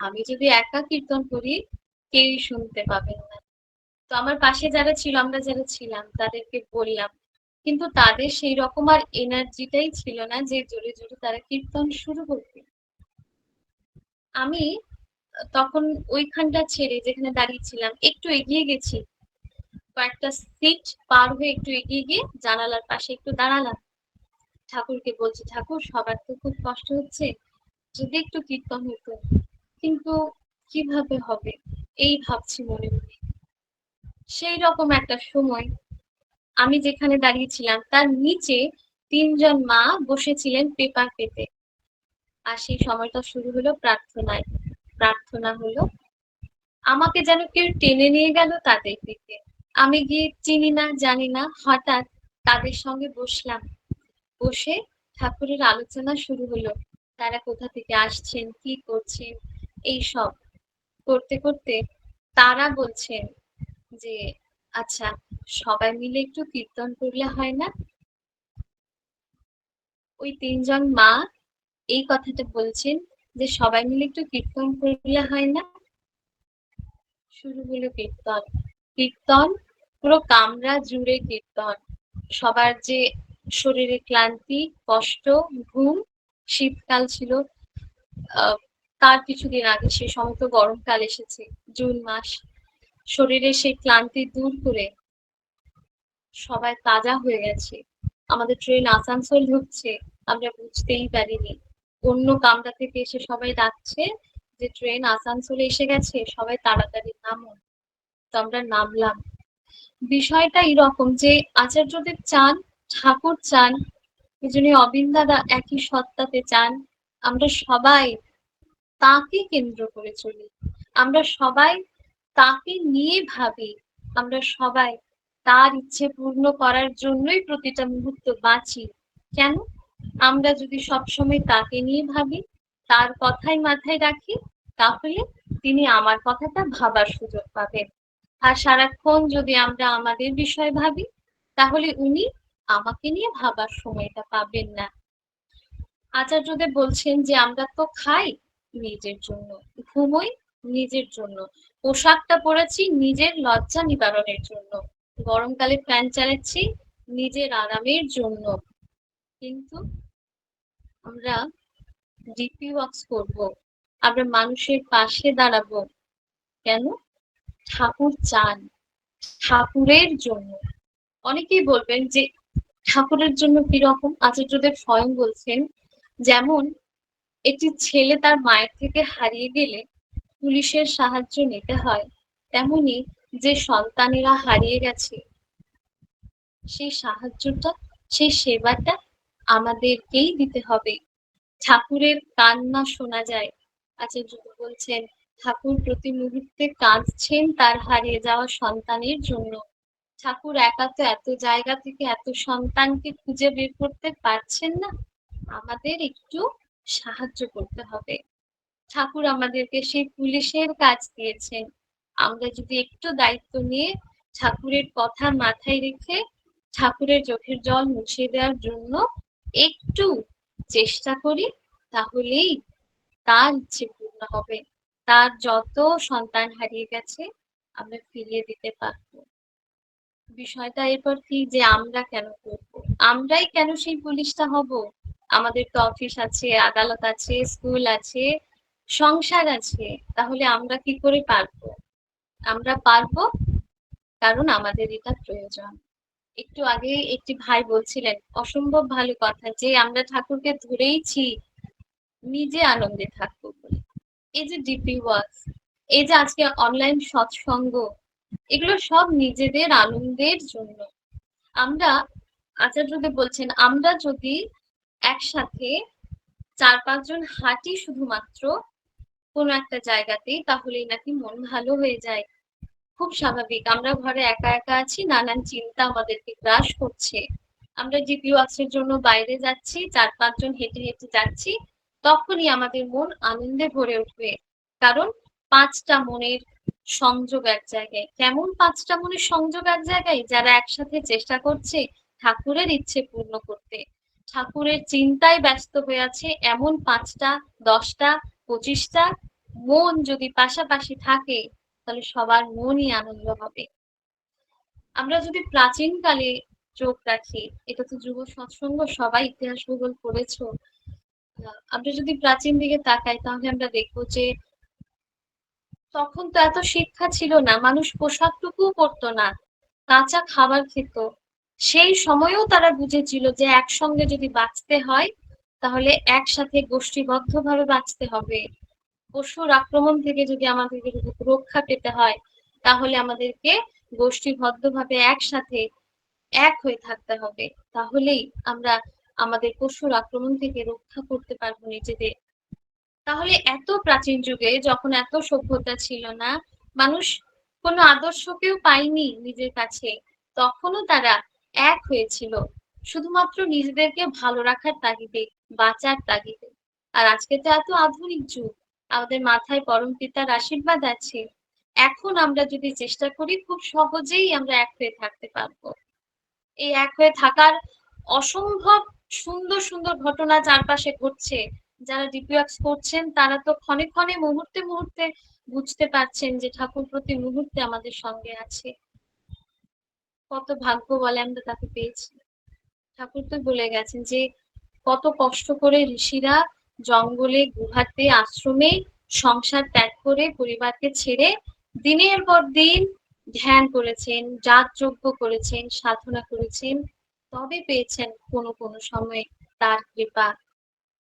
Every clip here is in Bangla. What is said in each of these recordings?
আমি যদি একা কীর্তন করি, কেউই শুনতে পাবেন না। তো আমার পাশে যারা ছিল, আমরা যারা ছিলাম, তাদেরকে বললাম। কিন্তু তাদের সেই রকম আর এনার্জিটাই ছিল না যে জোরে জোরে তারা কীর্তন শুরু করবে। আমি তখন ওইখানটা ছেড়ে যেখানে দাঁড়িয়েছিলাম একটু এগিয়ে গেছি। কয়েকটা সিট পার হয়ে একটু এগিয়ে গিয়ে জানালার পাশে একটু দাঁড়ালাম। ঠাকুরকে বলছি, ঠাকুর, সবার তো খুব কষ্ট হচ্ছে। যদি একটু কীর্তন হতো। কিন্তু কীভাবে হবে? এই ভাবছি মনে মনে। সেই রকম একটা সময় আমি যেখানে দাঁড়িয়েছিলাম, তার নিচে তিনজন মা বসেছিলেন পেপার পেতে। আর সেই সময়টা শুরু হলো প্রার্থনায়। প্রার্থনা হলো, আমাকে যেন কেউ টেনে নিয়ে গেল তাদের দিকে। আমি গিয়ে চিনি না, জানি না, হঠাৎ তাদের সঙ্গে বসলাম। বসে ঠাকুরের আলোচনা শুরু হলো। তারা কোথা থেকে আসছেন, কি করছেন এই সব করতে করতে তারা বলছেন যে আচ্ছা সবাই মিলে একটু কীর্তন করলে হয় না? ওই তিনজন মা এই কথাটা বলছেন যে, সবাই মিলে একটু কীর্তন করলে হয় না? শুরু হলো কীর্তন। কীর্তন পুরো কামরা জুড়ে কীর্তন। সবার যে শরীরে ক্লান্তি, কষ্ট, ঘুম, শীতকাল ছিল তার কিছুদিন আগে সে সমস্ত গরমকাল এসেছে। জুন মাস, শরীরে সেই ক্লান্তি দূর করে সবাই তাজা হয়ে গেছে। আমাদের ট্রেন আসানসোল ঢুকছে, আমরা বুঝতেই পারিনি। অন্য কামরা থেকে এসে সবাই ডাকছে যে ট্রেন আসানসোলে এসে গেছে, সবাই তাড়াতাড়ি নামো তো আমরা নামলাম। বিষয়টা এরকম যে আচার্যদেব চান, ঠাকুর চান দুজনে অবিন্দাদা একই সত্তাতে চান। আমরা সবাই তাকে কেন্দ্র করে চলি। আমরা সবাই তাকে নিয়ে ভাবি। আমরা সবাই তার ইচ্ছে পূর্ণ করার জন্যই প্রতিটা মুহূর্ত বাঁচি। কেন? আমরা যদি সবসময় তাকে নিয়ে ভাবি, তার কথাই মাথায় রাখি, তাহলে তিনি আমার কথাটা ভাবার সুযোগ পাবেন। আর সারাক্ষণ যদি আমরা আমাদের বিষয় ভাবি, তাহলে উনি আমাকে নিয়ে ভাবার সময়টা পাবেন না। আচার্যদেব বলছেন যে, আমরা তো খাই নিজের জন্য। ঘুমোই নিজের জন্য। পোশাকটা পরেছি নিজের লজ্জা নিবারণের জন্য। গরমকালে ফ্যান চালাচ্ছি নিজের আরামের জন্য। কিন্তু আমরা ডিপি ওয়াক্স করব। আমরা মানুষের পাশে দাঁড়াবো। কেন? ঠাকুর চান। ঠাকুরের জন্য। অনেকেই বলবেন যে ঠাকুরের জন্য কীরকম? আচার্যদেব স্বয়ং বলছেন, যেমন একটি ছেলে তার মায়ের থেকে হারিয়ে গেলে পুলিশের সাহায্য নিতে হয়। তেমনি যে সন্তানেরা হারিয়ে গেছে, সেই সাহায্যটা, সেই সেবাটা আমাদেরকেই দিতে হবে। ঠাকুরের কান্না শোনা যায়। আচার্য বলছেন, ঠাকুর প্রতি মুহূর্তে কাঁদছেন তার হারিয়ে যাওয়া সন্তানের জন্য। ঠাকুর একা তো এত জায়গা থেকে এত সন্তানকে খুঁজে বের করতে পারছেন না। আমাদের একটু সাহায্য করতে হবে। ঠাকুর আমাদেরকে সেই পুলিশের কাজ দিয়েছেন। আমরা যদি একটু দায়িত্ব নিয়ে ঠাকুরের কথা মাথায় রেখে ঠাকুরের চোখের জল মুছিয়ে দেওয়ার জন্য একটু চেষ্টা করি, তাহলেই তার ইচ্ছে পূর্ণ হবে। তার যত সন্তান হারিয়ে গেছে, আমরা ফিরিয়ে দিতে পারব। বিষয়টা এরপর কি যে আমরা কেন করব? আমরাই কেন সেই পুলিশটা হব? আমাদের তো অফিস আছে, আদালত আছে স্কুল আছে, সংসার আছে, তাহলে আমরা কি করে পারব? আমরা পারব? কারণ আমাদের এটা প্রয়োজন। একটু আগে একটি ভাই বলছিলেন, অসম্ভব ভালো কথা যে আমরা ঠাকুরকে ধরেইছি, নিজে আনন্দে থাকব বলে। এই যে ডিপি ওয়ার্ক এই যে আজকে অনলাইন সৎসঙ্গ, এগুলো সব নিজেদের আনন্দের জন্য। আমরা, আচার্যদেব বলছেন, আমরা যদি একসাথে চার পাঁচজন হাঁটি শুধুমাত্র কোনো একটা জায়গাতেই, তাহলেই নাকি মন ভালো হয়ে যায়। খুব স্বাভাবিক। আমরা ঘরে একা একা আছি, নানান চিন্তা আমাদেরকে গ্রাস করছে। আমরা জিপি ওয়াক্সের জন্য বাইরে যাচ্ছি চার পাঁচজন হেঁটে হেঁটে যাচ্ছি, তখনই আমাদের মন আনন্দে ভরে উঠবে। কারণ পাঁচটা মনের সংযোগ এক জায়গায়। কেমন পাঁচটা মনের সংযোগ এক জায়গায়? যারা একসাথে চেষ্টা করছে ঠাকুরের ইচ্ছে পূর্ণ করতে। ঠাকুরের চিন্তায় ব্যস্ত হয়ে আছে এমন পাঁচটা, দশটা, পঁচিশটা মন যদি পাশাপাশি থাকে, তাহলে সবার মনই আনন্দ হবে। আমরা যদি প্রাচীনকালে চোখ রাখি, এটা তো যুব সৎসঙ্গ, সবাই ইতিহাস ভূগোল পড়েছো। আমরা যদি প্রাচীন দিকে তাকাই, তাহলে আমরা দেখব যে তখন তো এত শিক্ষা ছিল না, মানুষ পোশাকটুকুও পরতো না, কাঁচা খাবার খেত সেই সময়েও তারা বুঝেছিল যে একসঙ্গে যদি বাঁচতে হয়, তাহলে একসাথে গোষ্ঠীবদ্ধভাবে বাঁচতে হবে। পশুর আক্রমণ থেকে যদি আমাদেরকে রক্ষা পেতে হয়, তাহলে আমাদেরকে গোষ্ঠীবদ্ধভাবে একসাথে এক হয়ে থাকতে হবে। তাহলেই আমরা আমাদের পশুর আক্রমণ থেকে রক্ষা করতে পারব নিজেদের। তাহলে এত প্রাচীন যুগে যখন এত সভ্যতা ছিল না, মানুষ কোনো আদর্শকেও পায়নি নিজের কাছে। তখনও তারা এক হয়েছিল। শুধুমাত্র নিজেদেরকে ভালো রাখার তাগিদে, বাঁচার তাগিদে। আর আজকে তো এত আধুনিক যুগ, আমাদের মাথায় পরম পিতার আশীর্বাদ আছে। এখন আমরা যদি চেষ্টা করি, খুব সহজেই আমরা এক হয়ে থাকতে পারব। এই এক হয়ে থাকার অসম্ভব সুন্দর সুন্দর ঘটনা চারপাশে ঘটছে। যারা ডিপিওয়াক্স করছেন, তারা তো ক্ষণে ক্ষণে, মুহূর্তে মুহূর্তে বুঝতে পারছেন যে ঠাকুর প্রতি মুহূর্তে আমাদের সঙ্গে আছে। কত ভাগ্য বলে আমরা তাকে পেয়েছি। ঠাকুর তো বলে গেছেন যে, কত কষ্ট করে ঋষিরা জঙ্গলে, গুহাতে, আশ্রমে সংসার ত্যাগ করে পরিবারকে ছেড়ে দিনের পর দিন ধ্যান করেছেন জাত যজ্ঞ করেছেন, সাধনা করেছেন, তবে পেয়েছেন কোনো কোনো সময় তার কৃপা।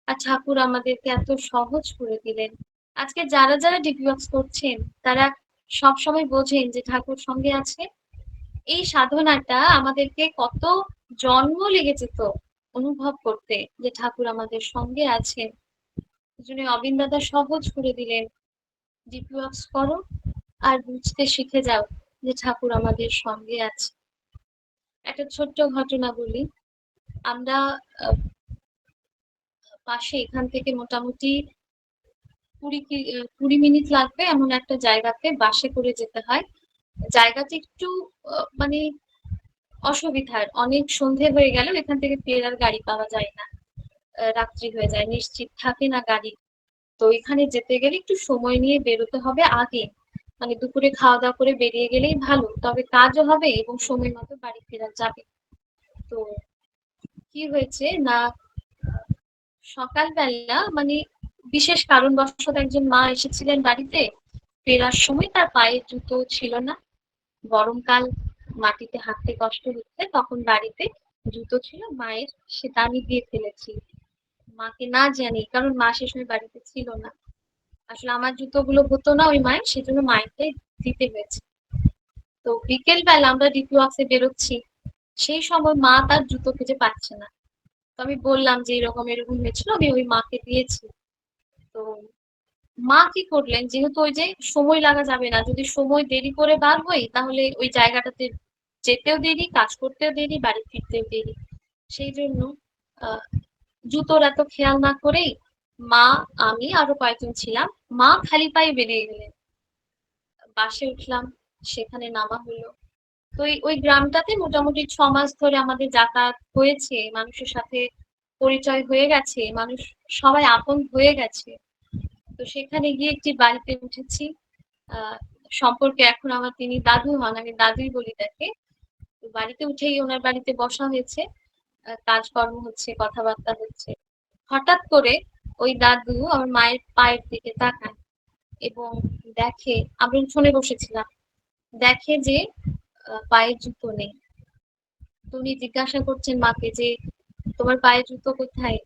আর ঠাকুর আমাদেরকে এত সহজ করে দিলেন। আজকে যারা যারা ডিপিওয়াক্স করছেন, তারা সব সময় বোঝেন যে ঠাকুর সঙ্গে আছে এই সাধনাটা আমাদেরকে কত জন্ম লেগে যেত অনুভব করতে যে ঠাকুর আমাদের সঙ্গে আছেন। জন্য অবিন দাদা সহজ করে দিলেন ডিপিওয়াক্স করো আর বুঝতে শিখে যাও যে ঠাকুর আমাদের সঙ্গে আছে। একটা ছোট্ট ঘটনা বলি। আমরা পাশে এখান থেকে মোটামুটি কুড়ি কুড়ি মিনিট লাগবে এমন একটা জায়গাতে বাসে করে যেতে হয়। জায়গাটা একটু মানে অসুবিধার। অনেক সন্ধে হয়ে গেল, এখান থেকে ফেরার গাড়ি পাওয়া যায় না। রাত্রি হয়ে যায়, নিশ্চিত থাকে না গাড়ি। তো এখানে যেতে গেলে একটু সময় নিয়ে বেরোতে হবে আগে। মানে দুপুরে খাওয়া দাওয়া করে বেরিয়ে গেলেই ভালো, তবে কাজও হবে এবং সময় মতো বাড়ি ফেরা যাবে। তো কি হয়েছে না, সকালবেলা মানে বিশেষ কারণবশত একজন মা এসেছিলেন বাড়িতে। ফেরার সময় তার পায়ে জুতো ছিল না। গরমকাল মাটিতে হাঁটতে কষ্ট হচ্ছে, তখন বাড়িতে জুতো ছিল, মায়ের সেটা আমি দিয়ে ফেলেছি। মাকে না জানি, কারণ মা সে সময় বাড়িতে ছিল না। আসলে আমার জুতোগুলো হতো না ওই মায়ের, সেজন্য মায়েরটাই দিতে হয়েছে। তো বিকেল বেলা আমরা ডিপি ওয়াক্সে বেরোচ্ছি, সেই সময় মা তার জুতো খুঁজে পাচ্ছে না। তো আমি বললাম যে এরকম এরকম হয়েছিল, আমি ওই মাকে দিয়েছি। তো মা কি করলেন? যেহেতু ওই যে সময় লাগা যাবে না, যদি সময় দেরি করে বার হই, তাহলে ওই জায়গাটাতে যেতেও দেরি, কাজ করতেও দেরি, বাড়ি ফিরতেও দেরি। সেই জন্য জুতোর এত খেয়াল না করেই মা, আমি আরও কয়েকজন ছিলাম। মা খালি পায়ে বেরিয়ে গেলেন। বাসে উঠলাম, সেখানে নামা হলো। তো ওই গ্রামটাতে মোটামুটি ছ মাস ধরে আমাদের যাতায়াত হয়েছে, মানুষের সাথে পরিচয় হয়ে গেছে, মানুষ সবাই আপন হয়ে গেছে। তো সেখানে গিয়ে একটি বাড়িতে উঠেছি। সম্পর্কে এখন আমার তিনি দাদু হন, আমি দাদুই বলি তাকে। বাড়িতে উঠেই ওনার বাড়িতে বসা হয়েছে। কাজকর্ম হচ্ছে, কথাবার্তা হচ্ছে। হঠাৎ করে ওই দাদু আমার মায়ের পায়ের দিকে তাকায় এবং দেখে আমি উঠোনে বসেছিলাম, দেখে যে পায়ের জুতো নেই। উনি জিজ্ঞাসা করছেন মাকে যে, তোমার পায়ের জুতো কোথায়?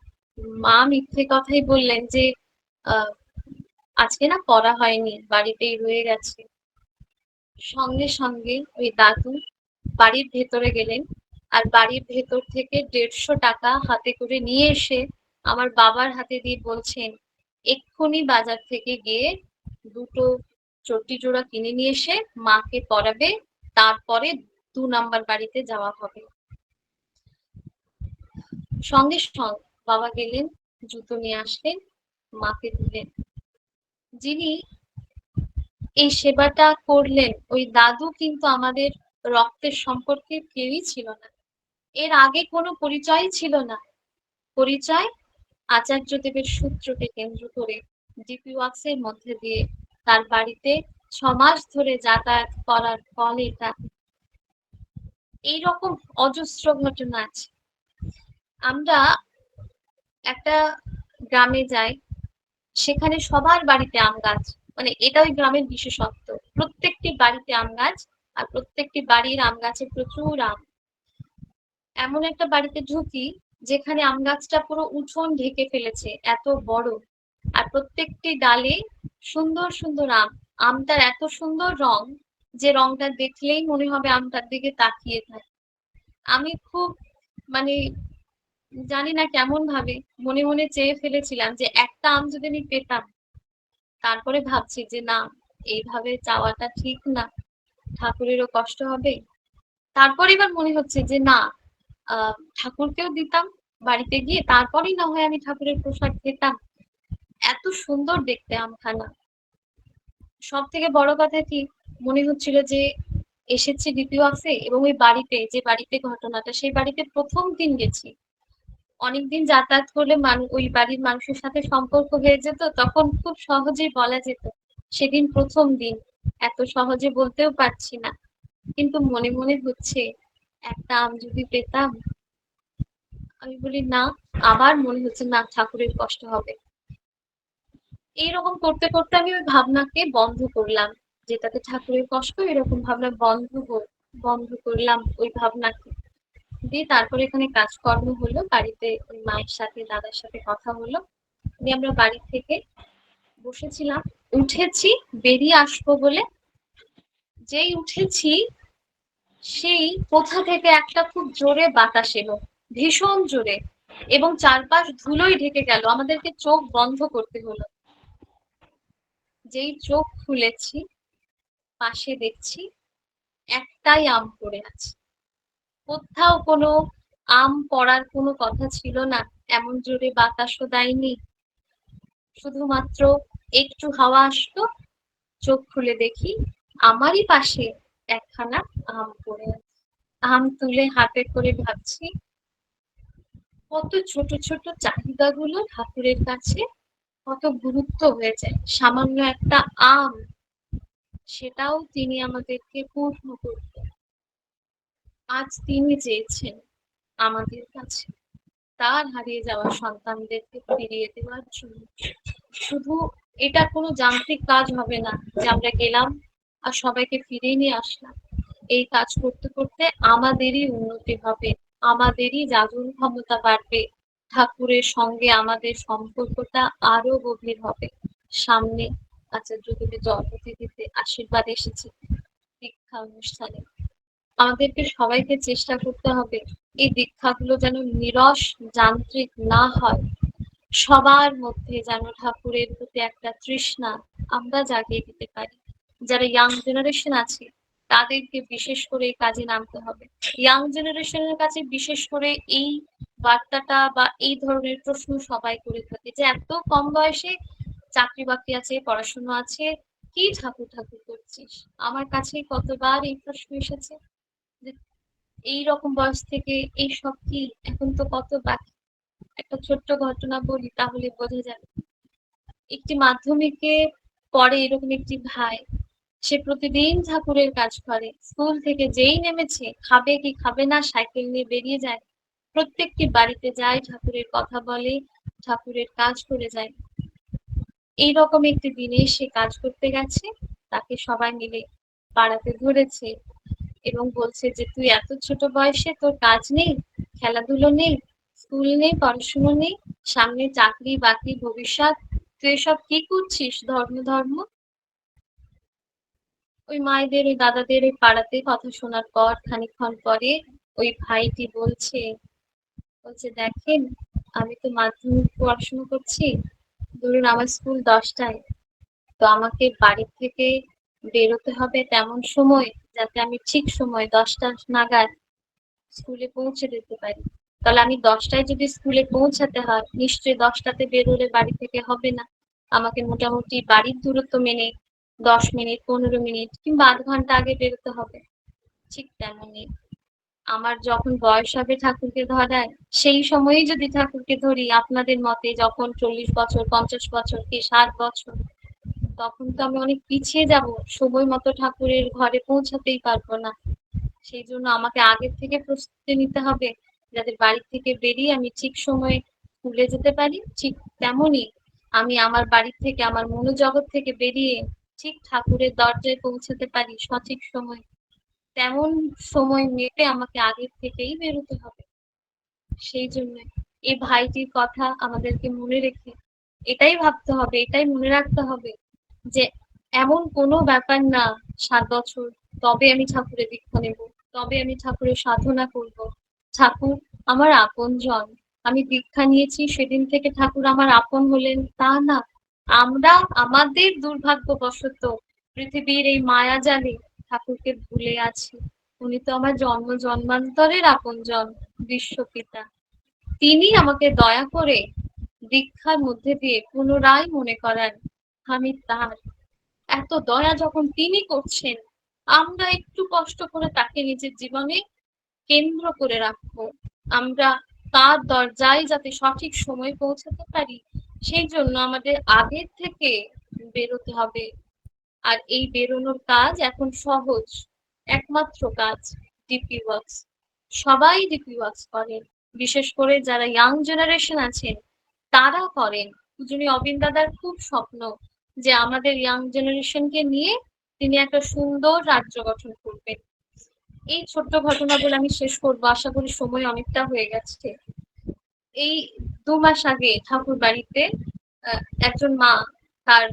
মা মিথ্যে কথাই বললেন যে আজকে না করা হয়নি, বাড়িতেই রয়ে গেছে। সঙ্গে সঙ্গে ওই দাদু বাড়ির ভেতরে গেলেন আর বাড়ির ভেতর থেকে দেড়শো টাকা হাতে করে নিয়ে এসে আমার বাবার হাতে দিয়ে বলছেন, এক্ষুনি বাজার থেকে গিয়ে দুটো চটি জোড়া কিনে নিয়ে এসে মাকে পরাবে তারপরে দু নাম্বার বাড়িতে যাওয়া হবে। সঙ্গে সঙ্গে বাবা গেলেন, জুতো নিয়ে আসলেন, মাকে দিলেন। যিনি এই সেবাটা করলেন, ওই দাদু কিন্তু আমাদের রক্তের সম্পর্কে কেউই ছিল না। এর আগে কোনো পরিচয় ছিল না। পরিচয় আচার্য দেবের সূত্রকে কেন্দ্র করে ডিপি ওয়ার্কস এর মধ্যে দিয়ে তার বাড়িতে ছমাস ধরে যাতায়াত করার ফলে এটা এইরকম অজস্র ঘটনা আছে। আমরা একটা গ্রামে যাই সেখানে সবার বাড়িতে আম গাছ মানে এটা ওই গ্রামের বিশেষত্ব। প্রত্যেকটি বাড়িতে আম গাছ আর প্রত্যেকটি বাড়ির আম গাছে প্রচুর আম। এমন একটা বাড়িতে ঢুকি যেখানে আম গাছটা পুরো উঠোন ঢেকে ফেলেছে, এত বড়। আর প্রত্যেকটি ডালে সুন্দর সুন্দর আম। আমটার এত সুন্দর রং যে রংটা দেখলেই মনে হবে আমটার দিকে তাকিয়ে থাকে। আমি খুব মানে জানি না কেমন ভাবে, মনে মনে চেয়ে ফেলেছিলাম যে একটা আম যদি আমি পেতাম, তারপরে ভাবছি যে না, এইভাবে চাওয়াটা ঠিক না, ঠাকুরেরও কষ্ট হবে। তারপর এবার মনে হচ্ছে যে না ঠাকুরকেও দিতাম বাড়িতে গিয়ে, তারপরেই না হয় আমি ঠাকুরের প্রসাদ খেতাম এত সুন্দর দেখতে আমখানা। সব থেকে বড় কথা কি, মনে হচ্ছিল যে এসেছি দ্বিতীয় আসে এবং ওই বাড়িতে, যে বাড়িতে ঘটনাটা, সেই বাড়িতে প্রথম দিন গেছি। অনেকদিন যাতায়াত করলে ওই বাড়ির মানুষের সাথে সম্পর্ক হয়ে যেত, তখন খুব সহজেই বলা যেত, সেদিন প্রথম দিন। এত সহজে বলতেও পারছি না। কিন্তু মনে মনে হচ্ছে, একটা আম যদি পেতাম? আমি বলি, না। আবার মনে হচ্ছে, না, ঠাকুরের কষ্ট হবে। এইরকম করতে করতে আমি ওই ভাবনাকে বন্ধ করলাম, যেটাতে ঠাকুরের কষ্ট, এরকম ভাবনা বন্ধ বন্ধ করলাম ওই ভাবনাকে। দিয়ে তারপরে এখানে কাজকর্ম হলো। বাড়িতে ওই মায়ের সাথে, দাদার সাথে কথা হলো। দিয়ে আমরা বাড়ি থেকে বসেছিলাম। উঠেছি, বেরিয়ে আসব বলে। যেই উঠেছি, সেই কোথা থেকে একটা খুব জোরে বাতাস এলো, ভীষণ জোরে। এবং চারপাশ ধুলোই ঢেকে গেল। আমাদেরকে চোখ বন্ধ করতে হলো। যেই চোখ খুলেছি, পাশে দেখছি, একটাই আম পড়ে আছে। কোথাও কোনো আম পড়ার কোনো কথা ছিল না। এমন জোরে বাতাসও দেয়নি। শুধুমাত্র একটু হাওয়া আসতো, চোখ খুলে দেখি আমারই পাশে একখানা আম পড়ে আম তুলে হাতে করে ভাবছি, কত ছোট ছোট চাহিদাগুলো ঠাকুরের কাছে, কত গুরুত্ব হয়ে যায়। সামান্য একটা আম, সেটাও তিনি আমাদেরকে পূর্ণ করতেন। আজ তিনি চেয়েছেন আমাদের কাছে। তার হারিয়ে যাওয়া সন্তানদেরকে ফিরিয়ে দেওয়ার জন্য। শুধু এটা কোনো যান্ত্রিক কাজ হবে না যে আমরা গেলাম আর সবাইকে ফিরিয়ে নিয়ে আসলাম। এই কাজ করতে করতে আমাদেরই উন্নতি হবে, আমাদেরই জাগরণ ক্ষমতা বাড়বে, ঠাকুরের সঙ্গে আমাদের সম্পর্কটা আরও গভীর হবে। সামনে আচার্য দেবের জন্মতিথিতে আশীর্বাদ এসেছে। দীক্ষা অনুষ্ঠানে। আমাদেরকে সবাইকে চেষ্টা করতে হবে এই দীক্ষাগুলো যেন নিরস যান্ত্রিক না হয়। সবার মধ্যে যেন ঠাকুরের প্রতি একটা তৃষ্ণা আমরা জাগিয়ে দিতে পারি। যারা ইয়াং জেনারেশন আছে, তাদেরকে বিশেষ করে কাজে নামতে হবে। ইয়াং জেনারেশনের কাছে বিশেষ করে এই বার্তাটা বা এই ধরনের প্রশ্ন সবাই করে থাকে যে, এত কম বয়সে চাকরি বাকরি আছে, পড়াশোনা আছে, কি ঠাকুর ঠাকুর করছিস? আমার কাছে কতবার এই প্রশ্ন এসেছে। এই রকম বয়স থেকে এই সব কি এখন তো কত বাকি একটা ছোট্ট ঘটনা বলি তাহলে বোঝা যাবে। একটি মাধ্যমিকে পরে এরকম একটি ভাই, সে প্রতিদিন ঠাকুরের কাজ করে, স্কুল থেকে যেই নেমেছে, খাবে কি খাবে না, সাইকেল নিয়ে বেরিয়ে যায়, প্রত্যেকটি বাড়িতে যায়, ঠাকুরের কথা বলে, ঠাকুরের কাজ করে যায়। এই রকম একটি দিনে সে কাজ করতে গেছে, তাকে সবাই মিলে পাড়াতে ধরেছে। এবং বলছে যে, তুই এত ছোট বয়সে তোর কাজ নেই, খেলাধুলো নেই, স্কুল নেই, পড়াশুনো নেই, সামনে চাকরি বাকরি ভবিষ্যৎ, তুই এসব কি করছিস? ধর্ম ধর্ম? ওই মায়েদের, ওই দাদাদের ওই পাড়াতে কথা শোনার পর খানিক্ষণ পরে ওই ভাইটি বলছে বলছে, দেখেন, আমি তো মাধ্যমিক পড়াশোনা করছি, ধরুন আমার স্কুল দশটায়, তো আমাকে বাড়ি থেকে বেরোতে হবে তেমন সময় যাতে আমি ঠিক সময় দশটা নাগাদ স্কুলে পৌঁছে দিতে পারি। তাহলে আমি দশটায় যদি স্কুলে পৌঁছাতে হয়, নিশ্চয়ই দশটাতে বেরোলে বাড়ি থেকে হবে না। আমাকে মোটামুটি বাড়ির দূরত্ব মেনে দশ মিনিট, পনেরো মিনিট কিংবা আধ ঘণ্টা আগে বেরোতে হবে। ঠিক তেমনই আমার যখন বয়স হবে ঠাকুরকে ধরায়, সেই সময়েই যদি ঠাকুরকে ধরি, আপনাদের মতে যখন চল্লিশ বছর, পঞ্চাশ বছর কি ষাট বছর তখন তো আমি অনেক পিছিয়ে যাব, সময় মতো ঠাকুরের ঘরে পৌঁছাতেই পারব না। সেই জন্য আমাকে আগের থেকে প্রস্তুতি নিতে হবে যাতে বাড়ি থেকে বেরিয়ে আমি ঠিক সময়ে স্কুলে যেতে পারি, ঠিক তেমনই আমি আমার বাড়ি থেকে, আমার মনোজগৎ থেকে বেরিয়ে ঠিক ঠাকুরের দরজায় পৌঁছাতে পারি সঠিক সময়। তেমন সময় মেপে আমাকে আগের থেকেই বেরোতে হবে। সেই জন্য এই ভাইটির কথা আমাদেরকে মনে রেখে এটাই ভাবতে হবে, এটাই মনে রাখতে হবে যে এমন কোনো ব্যাপার না, সাত বছর, তবে আমি ঠাকুরের দীক্ষা নেব, তবে আমি ঠাকুরের সাধনা করব। ঠাকুর আমার আপনজন, আমি দীক্ষা নিয়েছি, সেদিন থেকে ঠাকুর আমার আপন হলেন। তা না, আমরা আমাদের দুর্ভাগ্যবশত পৃথিবীর এই মায়া জালে ঠাকুরকে ভুলে আছি। উনি তো আমার জন্ম জন্মান্তরের আপনজন, বিশ্বপিতা। তিনি আমাকে দয়া করে দীক্ষার মধ্যে দিয়ে পুনরায় মনে করান। আমি তার এত দয়া যখন তিনি করছেন, আমরা একটু কষ্ট করে তাকে নিজের জীবনে কেন্দ্র করে রাখব। আমরা তার দরজায় যাতে সঠিক সময় পৌঁছাতে পারি, সেই জন্য আমাদের আগের থেকে বেরোতে হবে। আর এই বেরোনোর কাজ এখন সহজ, একমাত্র কাজ ডিপি ওয়ার্কস সবাই ডিপি ওয়ার্কস করেন, বিশেষ করে যারা ইয়াং জেনারেশন আছেন, তারা করেন। পূজনীয় অবিন দাদার খুব স্বপ্ন যে আমাদের ইয়াং জেনারেশনকে নিয়ে তিনি একটা সুন্দর রাজ্য গঠন করবেন। এই ছোট্ট ঘটনা বলে আমি শেষ করব। আশা করি সময় অনেকটা হয়ে গেছে। এই দু মাস আগে ঠাকুর বাড়িতে একজন মা তার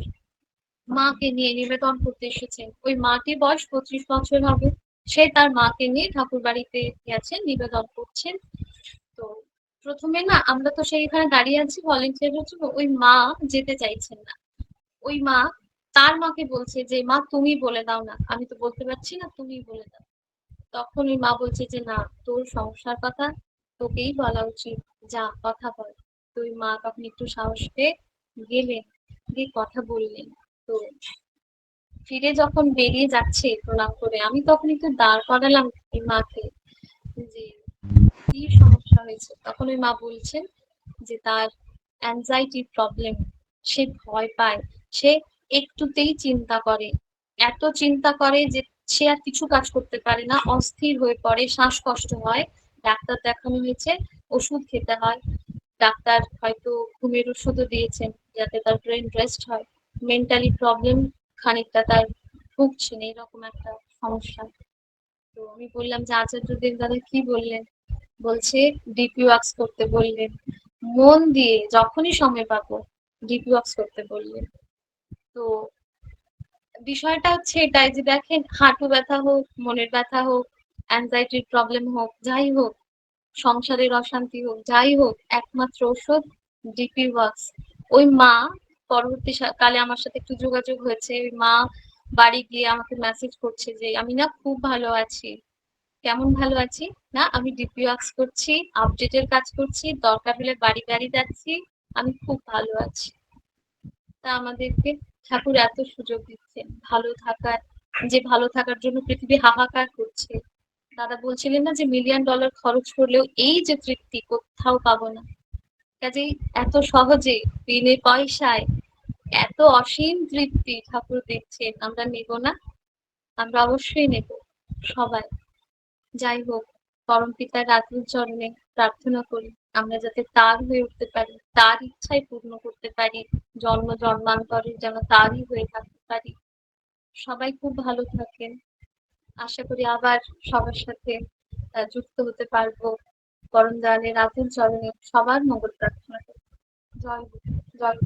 মাকে নিয়ে নিবেদন করতে এসেছেন। ওই মাটি বয়স পঁচিশ বছর হবে। সে তার মাকে নিয়ে ঠাকুর বাড়িতে গেছেন, নিবেদন করছেন। তো প্রথমে না আমরা তো সেইখানে দাঁড়িয়ে আছি ভলেন্টিয়ারের জন্য। ওই মা যেতে চাইছেন না। ওই মা তার মাকে বলছে যে, মা, তুমি বলে দাও না। আমি তো বলতে পারছি না তুমি বলে দাও। তখন ওই মা বলছে যে, না, তোর সমস্যার কথা তোকেই বলা উচিত। যা, কথা বল। ওই মা তখন একটু সাহস পেয়ে গেলেন দিয়ে কথা বললেন। তো ফিরে যখন বেরিয়ে যাচ্ছে প্রণাম করে, আমি তখন একটু দাঁড় করালাম ওই মাকে যে, কি সমস্যা হয়েছে? তখন ওই মা বলছেন যে, তার অ্যাংজাইটি প্রবলেম সে ভয় পায়। সে একটুতেই চিন্তা করে। এত চিন্তা করে যে সে আর কিছু কাজ করতে পারে না, অস্থির হয়ে পড়ে, শ্বাসকষ্ট হয়, ডাক্তার দেখানো হয়েছে, ওষুধ খেতে হয়। ডাক্তার হয়তো ঘুমের ওষুধও দিয়েছেন যাতে তার ব্রেন রেস্ট হয়। মেন্টালি প্রবলেম খানিকটা তার ভুগছেন, এরকম একটা সমস্যা। তো আমি বললাম যে, আচার্য দেব দাদা কি বললেন? বলছে, ডিপি ওয়াক্স করতে বললেন। মন দিয়ে যখনই সময় পাবো, ডিপি ওয়াক্স করতে বললেন। তো বিষয়টা হচ্ছে এটাই যে দেখেন, হাঁটু ব্যথা হোক, মনের ব্যথা হোক অ্যাংজাইটির প্রবলেম হোক, যাই হোক, সংসারের অশান্তি হোক, যাই হোক, একমাত্র ওষুধ ডিপি ওয়াক্স ওই মা, পরবর্তী কালে আমার সাথে একটু যোগাযোগ হয়েছে, ওই মা বাড়ি গিয়ে আমাকে মেসেজ করছে যে, আমি না খুব ভালো আছি। কেমন ভালো আছি? না, আমি ডিপি ওয়াক্স করছি আপডেটের কাজ করছি, দরকার হলে বাড়ি বাড়ি যাচ্ছি, আমি খুব ভালো আছি। তা আমাদেরকে ঠাকুর এত সুযোগ দিচ্ছেন। ভালো থাকার, যে ভালো থাকার জন্য পৃথিবী হাহাকার করছে। দাদা বলছিলেন না যে মিলিয়ন ডলার খরচ করলেও এই যে তৃপ্তি কোথাও পাবো না। কাজেই এত সহজে, বিনে পয়সায়, এত অসীম তৃপ্তি ঠাকুর দিচ্ছেন। আমরা নেব না, আমরা অবশ্যই নেব, সবাই। যাই হোক পরম পিতার রাতুল চরণে প্রার্থনা করি। আমরা যাতে তার হয়ে উঠতে পারি, তার ইচ্ছাই পূর্ণ করতে পারি, জন্ম জন্মান্তরে যেন তারই হয়ে থাকতে পারি। সবাই খুব ভালো থাকেন। আশা করি আবার সবার সাথে যুক্ত হতে পারব। পরম দয়ালের আতুল চরণে সবার মঙ্গল প্রার্থনা জয় জয়